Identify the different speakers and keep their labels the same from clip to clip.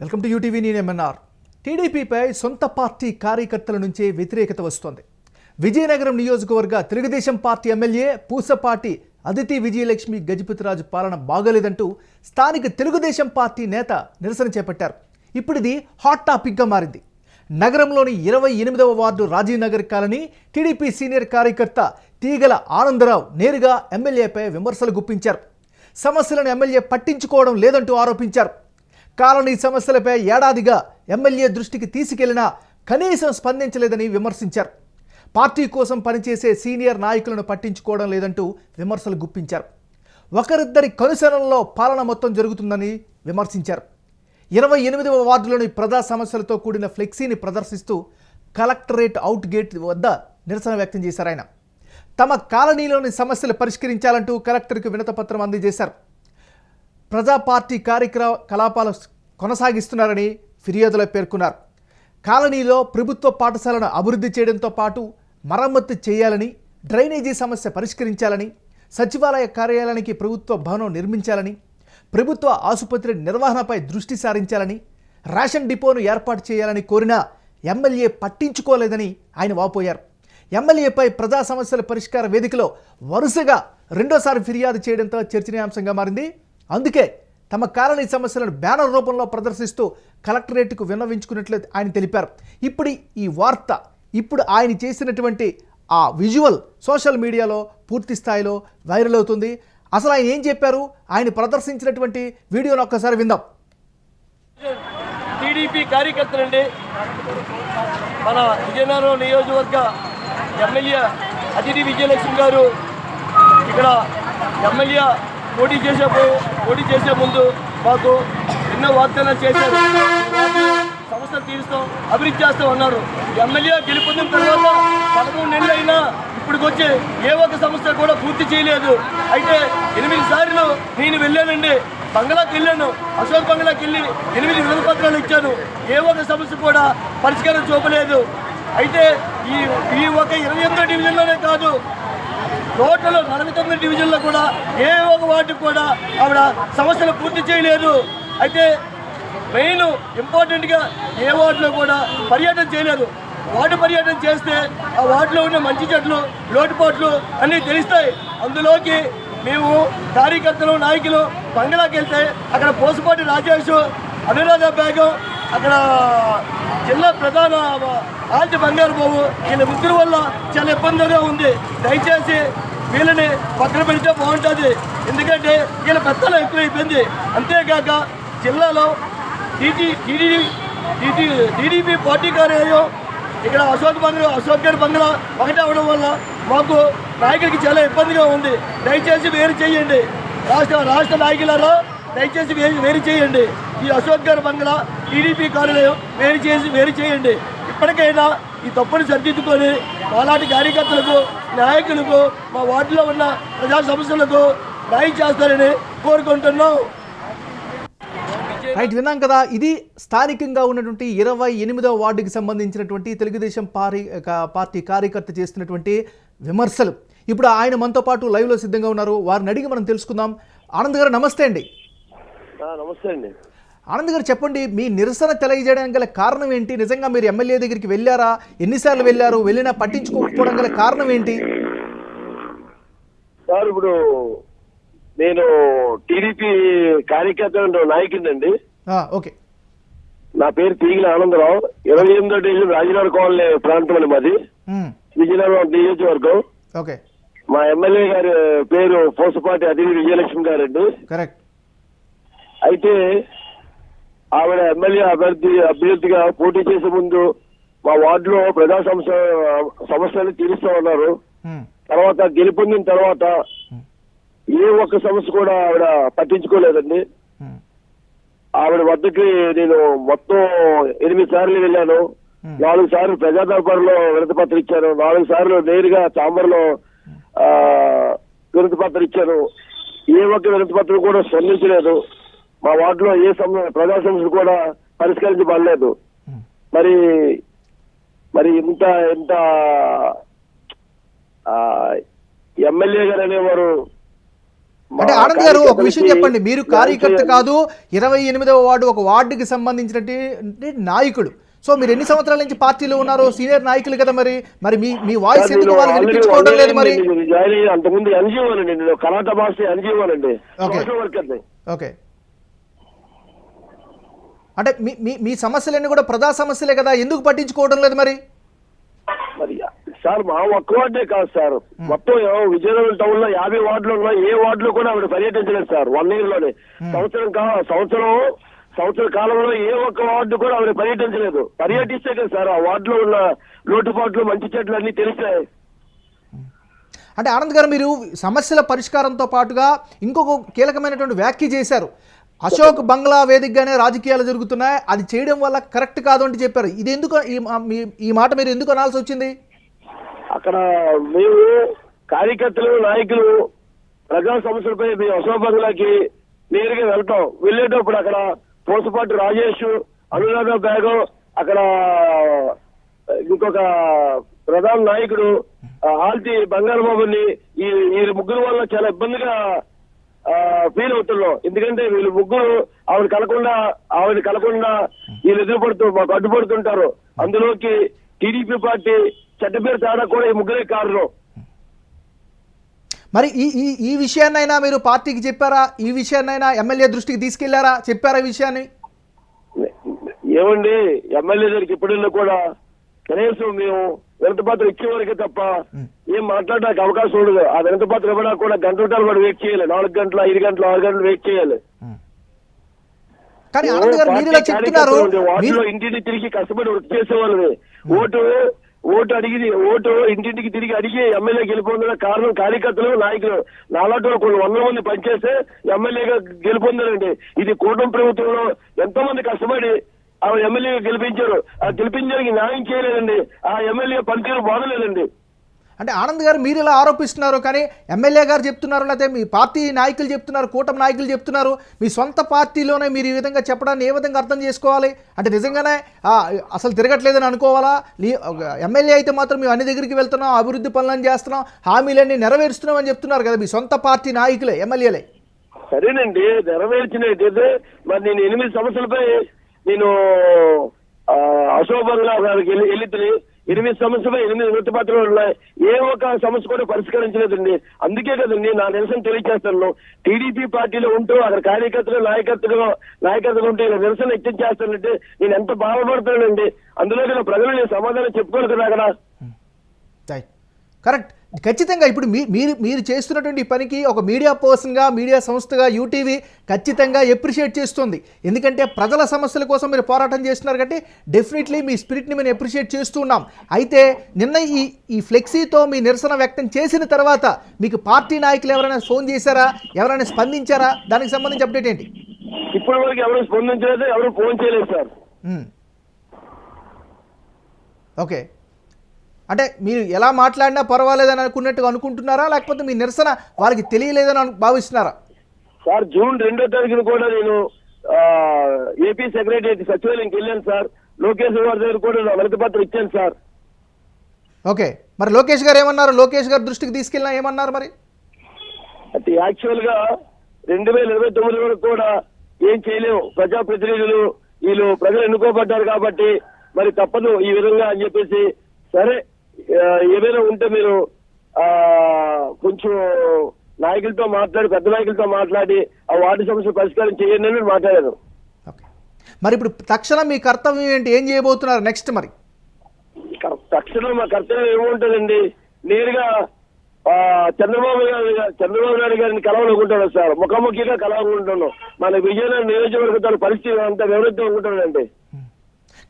Speaker 1: Welcome to UTV నేను MNR టీడీపీపై సొంత పార్టీ కార్యకర్తల నుంచే వ్యతిరేకత వస్తోంది. విజయనగరం నియోజకవర్గ తెలుగుదేశం పార్టీ ఎమ్మెల్యే పూసపాటి అదితి విజయలక్ష్మి గజపతిరాజు పాలన బాగోలేదంటూ స్థానిక తెలుగుదేశం పార్టీ నేత నిరసన చేపట్టారు. ఇప్పుడు ఇది హాట్ టాపిక్గా మారింది. నగరంలోని ఇరవై ఎనిమిదవ ward Rajiv Nagar colony TDP senior కార్యకర్త తీగల ఆనందరావు నేరుగా ఎమ్మెల్యేపై విమర్శలు గుప్పించారు. సమస్యలను ఎమ్మెల్యే పట్టించుకోవడం లేదంటూ ఆరోపించారు. కాలనీ సమస్యలపై ఏడాదిగా ఎమ్మెల్యే దృష్టికి తీసుకెళ్ళినా కనీసం స్పందించలేదని విమర్శించారు. పార్టీ కోసం పనిచేసే సీనియర్ నాయకులను పట్టించుకోవడం లేదంటూ విమర్శలు గుప్పించారు. ఒకరిద్దరి కనుసరణలో పాలన మొత్తం జరుగుతుందని విమర్శించారు. ఇరవై ఎనిమిదవ వార్డులోని ప్రజా సమస్యలతో కూడిన ఫ్లెక్సీని ప్రదర్శిస్తూ కలెక్టరేట్ అవుట్ గేట్ వద్ద నిరసన వ్యక్తం చేశారు ఆయన. తమ కాలనీలోని సమస్యలు పరిష్కరించాలంటూ కలెక్టర్కు వినతపత్రం అందజేశారు. ప్రజా పార్టీ కార్యక్రమ కలాపాలు కొనసాగిస్తున్నారని ఫిర్యాదులో పేర్కొన్నారు. కాలనీలో ప్రభుత్వ పాఠశాలను అభివృద్ధి చేయడంతో పాటు మరమ్మతు చేయాలని డ్రైనేజీ సమస్య పరిష్కరించాలని సచివాలయ కార్యాలయానికి ప్రభుత్వ భవనం నిర్మించాలని ప్రభుత్వ ఆసుపత్రి నిర్వహణపై దృష్టి సారించాలని రేషన్ డిపోను ఏర్పాటు చేయాలని కోరినా ఎమ్మెల్యే పట్టించుకోలేదని ఆయన వాపోయారు. ఎమ్మెల్యేపై ప్రజా సమస్యల పరిష్కార వేదికలో వరుసగా రెండోసారి ఫిర్యాదు చేయడంతో చర్చనీయాంశంగా మారింది. అందుకే తమ కాలనీ సమస్యలను బ్యానర్ రూపంలో ప్రదర్శిస్తూ కలెక్టరేట్కు విన్నవించుకున్నట్లు ఆయన తెలిపారు. ఇప్పుడు ఈ వార్త ఇప్పుడు ఆయన చేసినటువంటి ఆ విజువల్ సోషల్ మీడియాలో పూర్తి స్థాయిలో వైరల్ అవుతుంది. అసలు ఆయన ఏం చెప్పారు? ఆయన ప్రదర్శించినటువంటి వీడియోను ఒక్కసారి విందాం.
Speaker 2: టీడీపీ కార్యకర్తలండి మన విజయనగరం నియోజకవర్గ ఎమ్మెల్యే అతిథి విజయలక్ష్మి గారు ఇక్కడ ఎమ్మెల్యే పోటీ చేసే పోటీ చేసే ముందు మాకు ఎన్నో వాగ్దానాలు చేశారు. సమస్యలు తీరుస్తాం అభివృద్ధి చేస్తాం అన్నారు ఎమ్మెల్యే గెలుపొందిన తర్వాత పదమూడు నెలలు అయినా ఇప్పటికొచ్చి ఏ ఒక్క సమస్య కూడా పూర్తి చేయలేదు. అయితే ఎనిమిది సార్లు నేను వెళ్ళానండి. బంగ్లాకి వెళ్ళాను. అశోక్ బంగ్లాకి వెళ్ళి ఎనిమిది వినపత్రాలు ఇచ్చాను. ఏ ఒక్క సమస్య కూడా పరిష్కారం చూపలేదు. అయితే ఈ ఈ ఒక ఇరవై ఎనిమిదో డివిజన్లోనే కాదు టోటల్ నలభై తొమ్మిది డివిజన్లో కూడా ఏ ఒక వాటికి కూడా ఆవిడ సమస్యలు పూర్తి చేయలేదు. అయితే మెయిన్ ఇంపార్టెంట్గా ఏ వార్డులో కూడా పర్యటన చేయలేదు. వార్డు పర్యటన చేస్తే ఆ వార్డులో ఉన్న మంచి చెట్లు లోటుపాట్లు అన్నీ తెలుస్తాయి. అందులోకి మేము కార్యకర్తలు నాయకులు బంగ్లాకి వెళ్తే అక్కడ పోసుపాటి రాజేష్ అనురాధ బేగం అక్కడ జిల్లా ప్రధాన ఆంటీ బంగారు బాబు వీళ్ళ ముగ్గురు వల్ల చాలా ఇబ్బందిగా ఉంది. దయచేసి వీళ్ళని పక్కన పెడితే బాగుంటుంది. ఎందుకంటే వీళ్ళ పెత్తనం ఎక్కువైపోయింది. అంతేకాక జిల్లాలో TT TD TT TDP party కార్యాలయం ఇక్కడ అశోక్ బంగ్లా అశోక్ గారి బంగ్లా ఒకటే అవడం వల్ల మాకు నాయకుడికి చాలా ఇబ్బందిగా ఉంది. దయచేసి వేరు చేయండి. రాష్ట్ర రాష్ట్ర నాయకులలో దయచేసి వేరు వేరు చేయండి. ఈ అశోక్ గారి బంగ్లా టీడీపీ కార్యాలయం వేరు చేసి వేరు చేయండి. ఇప్పటికైనా ఈ తప్పుని సరిదిద్దుకొని మాలాంటి కార్యకర్తలకు నాయకులకు మా వార్డులో ఉన్న ప్రజా సమస్యలకు న్యాయం చేస్తారని కోరుకుంటున్నాం.
Speaker 1: రైట్ విన్నాం కదా ఇది స్థానికంగా ఉన్నటువంటి ఇరవై ఎనిమిదవ వార్డుకి సంబంధించినటువంటి తెలుగుదేశం పార్టీ కా- పార్టీ కార్యకర్త చేస్తున్నటువంటి విమర్శలు. ఇప్పుడు ఆయన మనతో పాటు లైవ్లో సిద్ధంగా ఉన్నారు. వారిని అడిగి మనం తెలుసుకుందాం. ఆనంద్ గారు నమస్తే అండి.
Speaker 3: నమస్తే అండి.
Speaker 1: ఆనంద్ గారు చెప్పండి మీ నిరసన తెలియజేయడానికి గల కారణం ఏంటి? నిజంగా మీరు ఎమ్మెల్యే దగ్గరికి వెళ్ళారా? ఎన్నిసార్లు వెళ్ళారు? వెళ్ళినా పట్టించుకోకపోవడం గల కారణం ఏంటి?
Speaker 3: సార్ ఇప్పుడు నేను టీడీపీ కార్యకర్త నాయకుడినండి.
Speaker 1: ఓకే.
Speaker 3: నా పేరు తీగిల ఆనందరావు. ఇరవై ఎనిమిదో డివిజన్ రాజనగర్ కాలనీ ప్రాంతం అండి మాది. విజయనగరం నియోజకవర్గం.
Speaker 1: ఓకే.
Speaker 3: మా ఎమ్మెల్యే గారి పేరు పోసపాటి అదివి విజయలక్ష్మి గారండి.
Speaker 1: కరెక్ట్.
Speaker 3: అయితే ఆవిడ ఎమ్మెల్యే అభ్యర్థి అభ్యర్థిగా పోటీ చేసే ముందు మా వార్డులో ప్రజా సమస్య సమస్యలు తీరుస్తా ఉన్నారు.
Speaker 1: ఉమ్,
Speaker 3: తర్వాత గెలుపొందిన తర్వాత ఏ ఒక్క సమస్య కూడా ఆవిడ పట్టించుకోలేదండి. ఆవిడ వద్దకి నేను మొత్తం ఎనిమిది సార్లు వెళ్ళాను. నాలుగు సార్లు ప్రజా దర్బార్లో వినతి పత్రం ఇచ్చాను. నాలుగు సార్లు నేరుగా చాంబర్లో ఆ, వినతి పత్రం ఇచ్చాను. ఏ ఒక్క వినతి పత్రం కూడా స్పందించలేదు. మా వార్డులో ఏ సమ ప్రజా సమస్యలు కూడా పరిష్కరించబడలేదు.
Speaker 1: ఉమ్.
Speaker 3: మరి మరి ఇంత ఇంత ఎమ్మెల్యే గారు అనేవారు
Speaker 1: అంటే ఆనంద్ గారు ఒక విషయం చెప్పండి. మీరు కార్యకర్త. కాదు ఇరవై ఎనిమిదవ వార్డు ఒక వార్డుకి సంబంధించినటువంటి నాయకుడు. సో మీరు ఎన్ని సంవత్సరాల నుంచి పార్టీలో ఉన్నారు సీనియర్ నాయకులు కదా మరి. మరి మీ మీ వాయిస్ ఎందుకు వాళ్ళు వినిపించుకోవడం లేదు మరి?
Speaker 3: అంతకుముందు ఎన్జిఓ అండి కరాటా మాస్టర్ ఎన్జిఓ అండి. Worker
Speaker 1: okay. అంటే మీ మీ మీ సమస్యలన్నీ కూడా ప్రజా సమస్యలే కదా ఎందుకు పట్టించుకోవడం లేదు మరి?
Speaker 3: మరి సార్ మా ఒక్క వార్డే కాదు సార్. మొత్తం విజయనగరం టౌన్లో యాభై వార్డులు ఉన్నాయి. ఏ వార్డులో కూడా ఆవిడ పర్యటించలేదు సార్ వన్ ఇయర్లోనే. సంవత్సరం కా సంవత్సరం సంవత్సర కాలంలో ఏ ఒక్క వార్డు కూడా ఆవిడ పర్యటించలేదు. పర్యటిస్తే కదా సార్ ఆ వార్డులో ఉన్న లోటుపాట్లు మంచి చెట్లు అన్ని తెలిసాయి
Speaker 1: అంటే ఆనంద్ గారు మీరు సమస్యల పరిష్కారంతో పాటుగా ఇంకొక కీలకమైనటువంటి వ్యాఖ్య చేశారు. అశోక్ బంగ్లా వేదికగానే రాజకీయాలు జరుగుతున్నాయి. అది చేయడం వల్ల కరెక్ట్ కాదు అంటే చెప్పారు. ఇది ఎందుకు ఈ ఈ మాట మీరు ఎందుకు అనాల్సి వచ్చింది?
Speaker 3: అక్కడ మేము కార్యకర్తలు నాయకులు ప్రజా సమస్యలపై మేము అశోక్ బంగ్లాకి నేరుగా వెళ్తాం. వెళ్ళేటప్పుడు అక్కడ పోసపాటి రాజేష్ అనురాధ బేగం అక్కడ ఇంకొక ప్రధాన నాయకుడు ఆల్తి బంగారబాబుని ఈ ఈ ముగ్గురు వల్ల చాలా ఇబ్బందిగా ఫీల్ అవుతున్నాం. ఎందుకంటే వీళ్ళు ముగ్గురు ఆవిడ కలకుండా ఆవిడ కలకుండా వీళ్ళు ఎదురుపడుతూ మాకు అడ్డుపడుతుంటారు. అందులోకి టీడీపీ పార్టీ చెడ్డ పేరు తేడా కూడా ఈ ముగ్గురే కారణం.
Speaker 1: మరి ఈ ఈ ఈ విషయాన్నైనా మీరు పార్టీకి చెప్పారా? ఈ విషయాన్నైనా ఎమ్మెల్యే దృష్టికి తీసుకెళ్ళారా? చెప్పారా ఈ విషయాన్ని?
Speaker 3: ఏమండి ఎమ్మెల్యే దగ్గరికి ఇప్పుడున్నా కూడా కనీసం మేము వినతపత్రం ఇచ్చే వరకే తప్ప ఏం మాట్లాడడానికి అవకాశం ఉండదు. ఆ వినతపత్రం ఇవ్వడా కూడా గంటల తరబడి వెయిట్ చేయాలి. నాలుగు గంటల ఐదు గంటలు ఆరు గంటలు వెయిట్ చేయాలి.
Speaker 1: కానీ ఆనంద్ గారు మీరు ఇలా
Speaker 3: పార్టీ
Speaker 1: చెప్తున్నారు.
Speaker 3: కార్యకర్తలు ఉండే
Speaker 1: మీరు
Speaker 3: వార్డులో ఇంటింటి తిరిగి కష్టపడి వర్క్ చేసే వాళ్ళని ఓటు ఓటు అడిగి ఓటు ఇంటింటికి తిరిగి అడిగి ఎమ్మెల్యే గెలుపొందిన కారణం కార్యకర్తలు నాయకులు. నాలాంటి కొన్ని వందల మంది పనిచేస్తే ఎమ్మెల్యేగా గెలుపొందారండి. ఇది కూటమి ప్రభుత్వంలో ఎంతో మంది కష్టపడి ఆ ఎమ్మెల్యేగా గెలిపించారు. ఆ గెలిపించడానికి న్యాయం చేయలేదండి. ఆ ఎమ్మెల్యే పనితీరు బాగలేదండి.
Speaker 1: అంటే ఆనంద్ గారు మీరు ఇలా ఆరోపిస్తున్నారు? కానీ ఎమ్మెల్యే గారు చెప్తున్నారు లేకపోతే మీ పార్టీ నాయకులు చెప్తున్నారు కూటమి నాయకులు చెప్తున్నారు. మీ సొంత పార్టీలోనే మీరు ఈ విధంగా చెప్పడాన్ని ఏ విధంగా అర్థం చేసుకోవాలి? అంటే నిజంగానే అసలు తిరగట్లేదని అనుకోవాలా? ఎమ్మెల్యే అయితే మాత్రం మేము అన్ని దగ్గరికి వెళ్తున్నాం అభివృద్ధి పనులను చేస్తున్నాం హామీలన్నీ నెరవేరుస్తున్నాం అని చెప్తున్నారు కదా మీ సొంత పార్టీ నాయకులే ఎమ్మెల్యేలే.
Speaker 3: సరేనండి నెరవేర్చినట్టయితే మరి నేను ఎనిమిది సంవత్సరాలపై నేను అశోభంగా అశోక్ గారికి వెళ్ళి వెళ్ళితే ఎనిమిది సమస్యలు ఎనిమిది వృత్తిపత్రాలు ఉన్నాయి. ఏ ఒక్క సమస్య కూడా పరిష్కరించలేదండి. అందుకే కదండి నా నిరసన తెలియజేస్తాను. టీడీపీ పార్టీలో ఉంటూ అక్కడ కార్యకర్తలు నాయకత్వంలో నాయకత్వం ఉంటే ఇలా నిరసన వ్యక్తం చేస్తానంటే నేను ఎంత బాధపడుతున్నానండి. అందులో కదా ప్రజలు నేను సమాధానం చెప్పుకోను కదా అక్కడ.
Speaker 1: Hmm. కరెక్ట్ ఖచ్చితంగా ఇప్పుడు మీ మీరు మీరు చేస్తున్నటువంటి పనికి ఒక మీడియా పర్సన్గా మీడియా సంస్థగా యూటీవీ ఖచ్చితంగా ఎప్రిషియేట్ చేస్తుంది. ఎందుకంటే ప్రజల సమస్యల కోసం మీరు పోరాటం చేస్తున్నారు కాబట్టి డెఫినెట్లీ మీ స్పిరిట్ని మేము ఎప్రిషియేట్ చేస్తూ ఉన్నాం. అయితే నిన్న ఈ ఈ ఫ్లెక్సీతో మీ నిరసన వ్యక్తం చేసిన తర్వాత మీకు పార్టీ నాయకులు ఎవరైనా ఫోన్ చేశారా? ఎవరైనా స్పందించారా? దానికి సంబంధించి అప్డేట్ ఏంటి?
Speaker 3: ఇప్పటి వరకు ఎవరు స్పందించలేదు ఎవరు ఫోన్ చేయలేదు సార్.
Speaker 1: ఓకే. అంటే మీరు ఎలా మాట్లాడినా పర్వాలేదని అనుకున్నట్టుగా అనుకుంటున్నారా? లేకపోతే మీ నిరసన వాళ్ళకి తెలియలేదని అను- భావిస్తున్నారా?
Speaker 3: సార్ జూన్ రెండో తారీఖున కూడా నేను ఏపీ సెక్రటరీ సచివాలయంకి వెళ్ళాను సార్. లోకేష్ గారి దగ్గర కూడా నా పత్రం ఇచ్చాను సార్.
Speaker 1: ఓకే. మరి లోకేష్ గారు ఏమన్నారు? లోకేష్ గారి దృష్టికి తీసుకెళ్ళినా ఏమన్నారు మరి?
Speaker 3: అయితే యాక్చువల్గా రెండు వేల ఇరవై తొమ్మిది వరకు కూడా ఏం చేయలేము ప్రజాప్రతినిధులు వీళ్ళు ప్రజలు ఎన్నుకోబడ్డారు కాబట్టి మరి తప్పదు ఈ విధంగా అని చెప్పేసి సరే ఆ, ఏమైనా ఉంటే మీరు ఆ కొంచెం నాయకులతో మాట్లాడి పెద్ద నాయకులతో మాట్లాడి ఆ వార్డు సమస్య పరిష్కారం చేయండి అని మాట్లాడారు.
Speaker 1: మరి ఇప్పుడు తక్షణం మీ కర్తవ్యం ఏంటి? ఏం చేయబోతున్నారు నెక్స్ట్ మరి?
Speaker 3: తక్షణం మా కర్తవ్యం ఏముంటుందండి? నేరుగా ఆ, చంద్రబాబు గారి చంద్రబాబు నాయుడు గారిని కలవాలనుకుంటున్నాను సార్. ముఖాముఖిగా కలవాలనుకుంటున్నాను మన విజయనగరం నియోజకవర్గ పరిస్థితి అంతా వివరిద్దాం అనుకుంటున్నానండి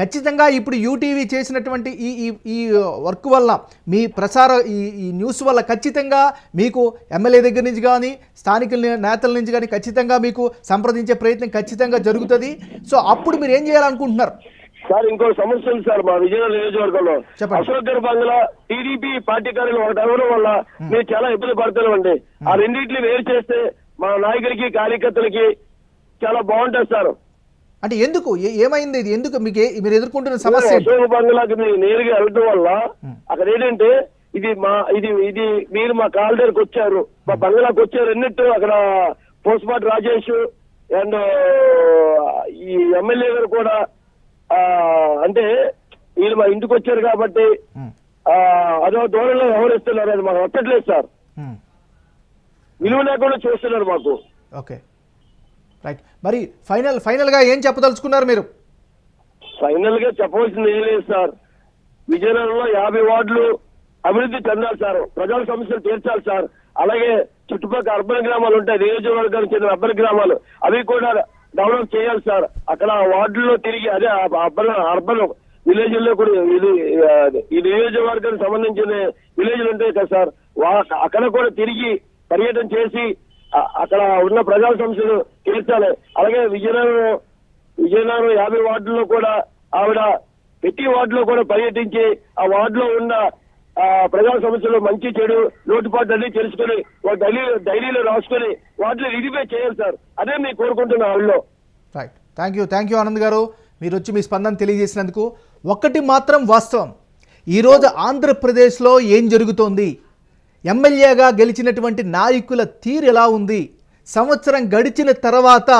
Speaker 1: ఖచ్చితంగా ఇప్పుడు యూటీవీ చేసినటువంటి ఈ ఈ వర్క్ వల్ల మీ ప్రసార ఈ ఈ న్యూస్ వల్ల ఖచ్చితంగా మీకు ఎమ్మెల్యే దగ్గర నుంచి కానీ స్థానిక నేతల నుంచి కానీ ఖచ్చితంగా మీకు సంప్రదించే ప్రయత్నం ఖచ్చితంగా జరుగుతుంది. సో అప్పుడు మీరు ఏం చేయాలనుకుంటున్నారు?
Speaker 3: సార్ ఇంకో సమస్య ఉంది సార్ మా విజయనగరం నియోజకవర్గంలో. అశోక్ గారి బంగ్లా టీడీపీ పార్టీ కార్యాలయం ఒకటి అవ్వడం వల్ల మేము. చాలా ఇబ్బంది పడుతున్నామండి. ఆ రెండింటిని వేరు చేస్తే మా నాయకులకి కార్యకర్తలకి చాలా బాగుంటుంది సార్.
Speaker 1: అంటే ఎందుకు? ఏమైంది ఇది? ఎందుకు మీకు మీరు ఎదుర్కొంటున్న సమస్య?
Speaker 3: అశోక్ బంగ్లాకి మీరు నేరుగా వెళ్ళడం వల్ల అక్కడ ఏంటంటే ఇది మా ఇది ఇది మీరు మా కాల్ దగ్గరకు వచ్చారు. మా బంగ్లాకి వచ్చారు ఎన్నట్టు అక్కడ పోస్ట్ మార్ట్ రాజేష్ అండ్ ఈ ఎమ్మెల్యే గారు కూడా అంటే వీళ్ళు మా ఇంటికి వచ్చారు కాబట్టి అదో ధోరణిలో వ్యవహరిస్తున్నారు. అది మాకు నచ్చట్లేదు సార్. విలువ లేకుండా చూస్తున్నారు మాకు.
Speaker 1: ఓకే. రైట్ మరి ఫైనల్ ఫైనల్గా ఏం చెప్పదలుచుకున్నారు మీరు?
Speaker 3: ఫైనల్గా చెప్పవలసింది ఏం లేదు సార్ విజయనగరంలో యాభై వార్డులు అభివృద్ధి చెందాలి సార్ ప్రజల సమస్యలు తీర్చాలి సార్ అలాగే చుట్టుపక్కల అర్బన్ గ్రామాలు ఉంటాయి నియోజకవర్గానికి చెందిన అర్బన్ గ్రామాలు. అవి కూడా డెవలప్ చేయాలి సార్ అక్కడ వార్డుల్లో తిరిగి అదే అర్బన్ అర్బన్ విలేజ్లో కూడా ఇది ఈ నియోజకవర్గానికి సంబంధించిన విలేజ్లు ఉంటాయి కదా సార్ వా- అక్కడ కూడా తిరిగి పర్యటన చేసి అక్కడ ఉన్న ప్రజా సమస్యలు తీర్చాలి. అలాగే విజయనగరం విజయనగరం యాభై వార్డుల్లో కూడా ఆవిడ ప్రతి వార్డులో కూడా పర్యటించి ఆ వార్డులో ఉన్న ఆ, ప్రజా సమస్యలు మంచి చెడు లోటుపాట్లు అన్ని తెలుసుకుని డైలీ డైరీలో రాసుకుని వాటిని రిడిఫై చేయాలి సార్. అదే మీరు కోరుకుంటున్నాం ఆవిడలో.
Speaker 1: Right thank you thank you Anand గారు. మీరు వచ్చి మీ స్పందన తెలియజేసినందుకు. ఒక్కటి మాత్రం వాస్తవం. ఈరోజు ఆంధ్రప్రదేశ్లో ఏం జరుగుతోంది? ఎమ్మెల్యేగా గెలిచినటువంటి నాయకుల తీరు ఎలా ఉంది? సంవత్సరం గడిచిన తర్వాత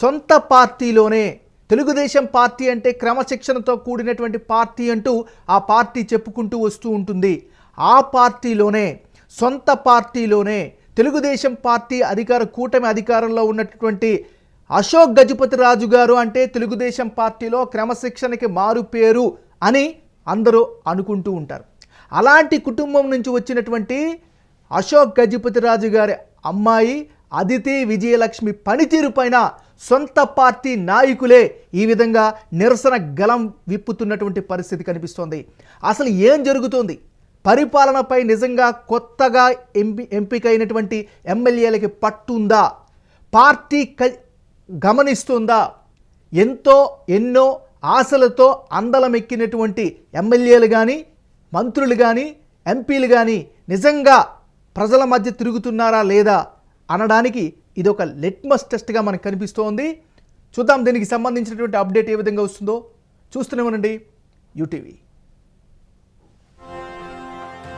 Speaker 1: సొంత పార్టీలోనే తెలుగుదేశం పార్టీ అంటే క్రమశిక్షణతో కూడినటువంటి పార్టీ అంటూ ఆ పార్టీ చెప్పుకుంటూ వస్తూ ఉంటుంది. ఆ పార్టీలోనే సొంత పార్టీలోనే తెలుగుదేశం పార్టీ అధికార కూటమి అధికారంలో ఉన్నటువంటి అశోక్ గజపతి రాజు గారు అంటే తెలుగుదేశం పార్టీలో క్రమశిక్షణకి మారు పేరు అని అందరూ అనుకుంటూ ఉంటారు. అలాంటి కుటుంబం నుంచి వచ్చినటువంటి అశోక్ గజపతి రాజు గారి అమ్మాయి అదితి విజయలక్ష్మి పనితీరు పైన సొంత పార్టీ నాయకులే ఈ విధంగా నిరసన గలం విప్పుతున్నటువంటి పరిస్థితి కనిపిస్తోంది. అసలు ఏం జరుగుతోంది? పరిపాలనపై నిజంగా కొత్తగా ఎంపి ఎంపికైనటువంటి ఎమ్మెల్యేలకి పట్టుందా? పార్టీ క గమనిస్తుందా? ఎంతో ఎన్నో ఆశలతో అందలమెక్కినటువంటి ఎమ్మెల్యేలు కానీ మంత్రులు కానీ ఎంపీలు కానీ నిజంగా ప్రజల మధ్య తిరుగుతున్నారా లేదా అనడానికి ఇది ఒక లిట్మస్ టెస్ట్గా మనకు కనిపిస్తోంది. చూద్దాం దీనికి సంబంధించినటువంటి అప్డేట్ ఏ విధంగా వస్తుందో. చూస్తూనే ఉండండి. యూటీవీ.